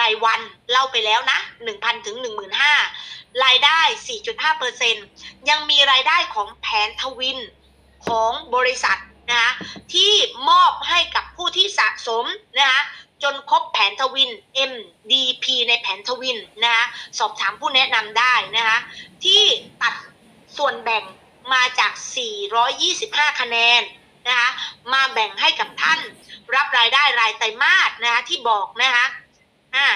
รายวันเล่าไปแล้วนะ 1,000 ถึง 15,000 รายได้ 4.5เปอร์เซ็นยังมีรายได้ของแผนทวินของบริษัทนะคะที่มอบให้กับผู้ที่สะสมนะคะจนครบแผนทวิน MDP ในแผนทวินนะคะสอบถามผู้แนะนำได้นะคะที่ตัดส่วนแบ่งมาจาก 425 คะแนนนะคะมาแบ่งให้กับท่านรับรายได้รายไตรมาสนะคะที่บอกนะคะ อ่า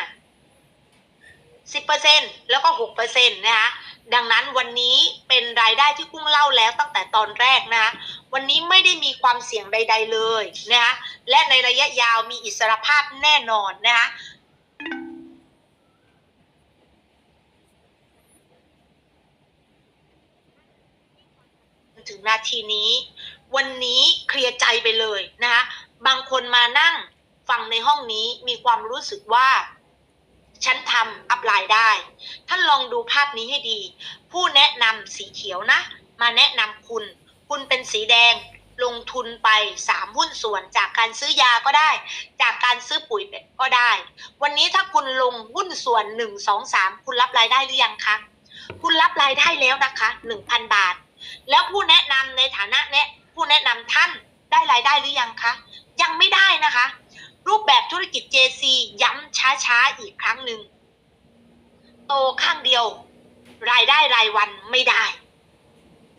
สิบเปอร์เซ็นแล้วก็หกเปอร์เซ็นต์นะคะดังนั้นวันนี้เป็นรายได้ที่กุ้งเล่าแล้วตั้งแต่ตอนแรกนะคะวันนี้ไม่ได้มีความเสี่ยงใด ๆเลยนะคะและในระยะยาวมีอิสรภาพแน่นอนนะคะถึงนาทีนี้ วันนี้เคลียร์ใจไปเลยนะคะบางคนมานั่ง ฟังในห้องนี้มีความรู้สึกว่าฉันทำอัพไลน์ได้ ท่านลองดูภาพนี้ให้ดี ผู้แนะนำสีเขียวนะ มาแนะนำคุณ คุณเป็นสีแดง ลงทุนไปสามหุ้นส่วนจากการซื้อยาก็ได้ จากการซื้อปุ๋ยก็ได้ วันนี้ถ้าคุณลงหุ้นส่วนหนึ่งสองสามคุณรับรายได้หรือยังคะ คุณรับรายได้แล้วนะคะหนึ่งพันบาท แล้วผู้แนะนำในฐานะแนะผู้แนะนำท่านได้รายได้หรือยังคะ ยังไม่ได้นะคะ รูปแบบธุรกิจ JC ย้ำช้าๆอีกครั้งหนึ่ง โตข้างเดียว รายได้รายวันไม่ได้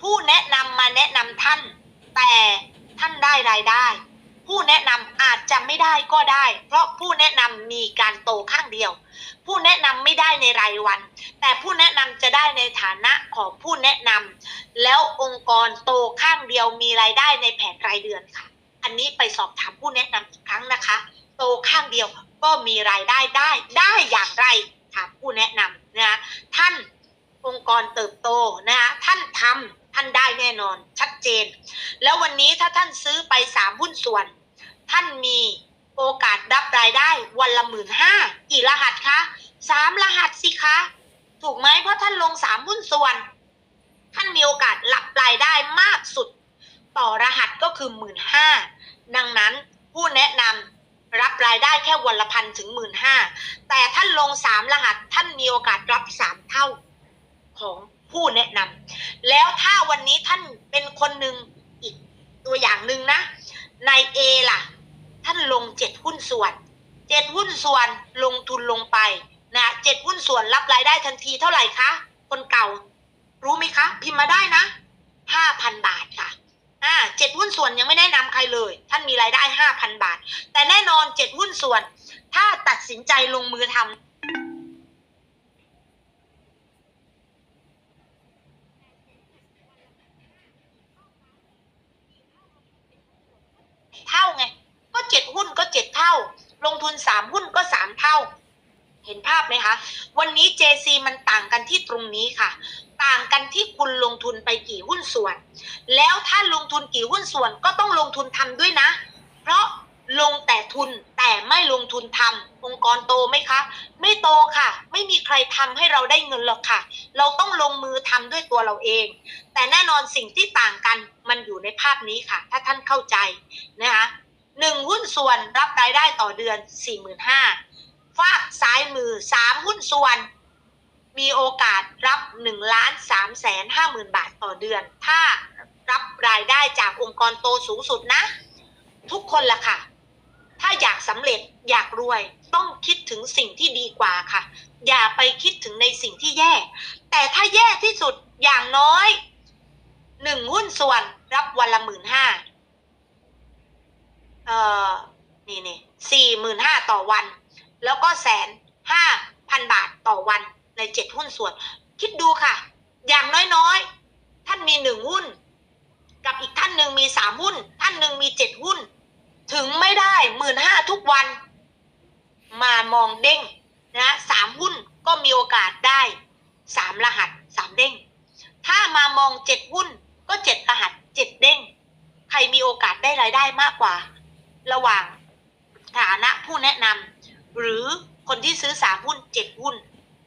ผู้แนะนำมาแนะนำท่าน แต่ท่านได้รายได้ ผู้แนะนำอาจจะไม่ได้ก็ได้ เพราะผู้แนะนำมีการโตข้างเดียว ผู้แนะนำไม่ได้ในรายวัน แต่ผู้แนะนำจะได้ในฐานะของผู้แนะนำแล้วองค์กรโตข้างเดียวมีรายได้ในแผนรายเดือนค่ะ อันนี้ไปสอบถามผู้แนะนำอีกครั้งนะคะ โตข้างเดียวก็มีรายได้ได้ได้อย่างไรถามผู้แนะนำนะท่านองค์กรเติบโตนะคะท่านทำท่านได้แน่นอนชัดเจน แล้ววันนี้ถ้าท่านซื้อไปสามหุ้นส่วน ท่านมีโอกาสรับรายได้วันละหมื่นห้ากี่รหัสคะสามรหัสสิคะ ถูกไหมเพราะท่านลงสามหุ้นส่วน ท่านมีโอกาสรับรายได้มากสุด ต่อรหัสก็คือหมื่นห้า ดังนั้นผู้แนะนำรับรายได้แค่วันละพันถึงหมื่นห้าแต่ท่านลงสามรหัสท่านมีโอกาสรับสามเท่าของผู้แนะนำแล้วถ้าวันนี้ท่านเป็นคนหนึ่งอีกตัวอย่างหนึ่งนะใน A ล่ะ ท่านลงเจ็ดหุ้นส่วนเจ็ดหุ้นส่วนลงทุนลงไปนะเจ็ดหุ้นส่วนรับรายได้ทันทีเท่าไหร่คะ คนเก่า รู้ไหมคะ พิมพ์มาได้นะห้าพันบาทค่ะอ่าเจ็ดหุ้นส่วนยังไม่แนะนำ ใครเลย ท่านมีรายได้ห้าพันบาท แต่แน่นอนเจ็ดหุ้นส่วน ถ้าตัดสินใจลงมือทำเท่าไง ก็เจ็ดหุ้นก็เจ็ดเท่า ลงทุนสามหุ้นก็สามเท่า เห็นภาพไหมคะ วันนี้ JC มันต่างกันที่ตรงนี้ค่ะ ต่างกันที่คุณลงทุนไปกี่หุ้นส่วน แล้วถ้าลงทุนกี่หุ้นส่วนก็ต้องลงทุนทำด้วยนะ เพราะลงแต่ทุนแต่ไม่ลงทุนทำองค์กรโตไหมคะ ไม่โตค่ะ ไม่มีใครทำให้เราได้เงินหรอกค่ะ เราต้องลงมือทำด้วยตัวเราเอง แต่แน่นอนสิ่งที่ต่างกันมันอยู่ในภาพนี้ค่ะ ถ้าท่านเข้าใจนะคะหนึ่งหุ้นส่วนรับรายได้ต่อเดือนสี่หมื่นห้าฝากซ้ายมือสามหุ้นส่วน มีโอกาสรับ1ล้าน แสน5หมื่นบาทต่อเดือน ถ้ารับรายได้จากองค์กรโตสูงสุดนะ ทุกคนละค่ะ ถ้าอยากสำเร็จอยากรวยต้องคิดถึงสิ่งที่ดีกว่าค่ะ อย่าไปคิดถึงในสิ่งที่แย่ แต่ถ้าแย่ที่สุดอย่างน้อยหนึ่งหุ้นส่วนรับวันละหมื่นห้าเอ่อนี่นี่สี่หมื่นห้าต่อวัน แล้วก็แสนห้าพันบาทต่อวันในเจ็ดหุ้นส่วน คิดดูค่ะ อย่างน้อยๆ ท่านมีหนึ่งหุ้น กับอีกท่านหนึ่งมีสามหุ้น ท่านหนึ่งมีเจ็ดหุ้น ถึงไม่ได้หมื่นห้าทุกวัน มามองเด้งนะสามหุ้นก็มีโอกาสได้สามรหัสสามเด้ง ถ้ามามองเจ็ดหุ้นก็เจ็ดรหัสเจ็ดเด้ง ใครมีโอกาสได้รายได้มากกว่า ระหว่างฐานะผู้แนะนำหรือคนที่ซื้อสามหุ้นเจ็ดหุ้น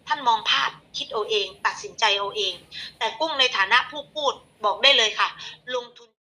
ท่านมองภาพคิดเอาเอง ตัดสินใจเอาเอง แต่กุ้งในฐานะผู้พูดบอกได้เลยค่ะ ลงทุน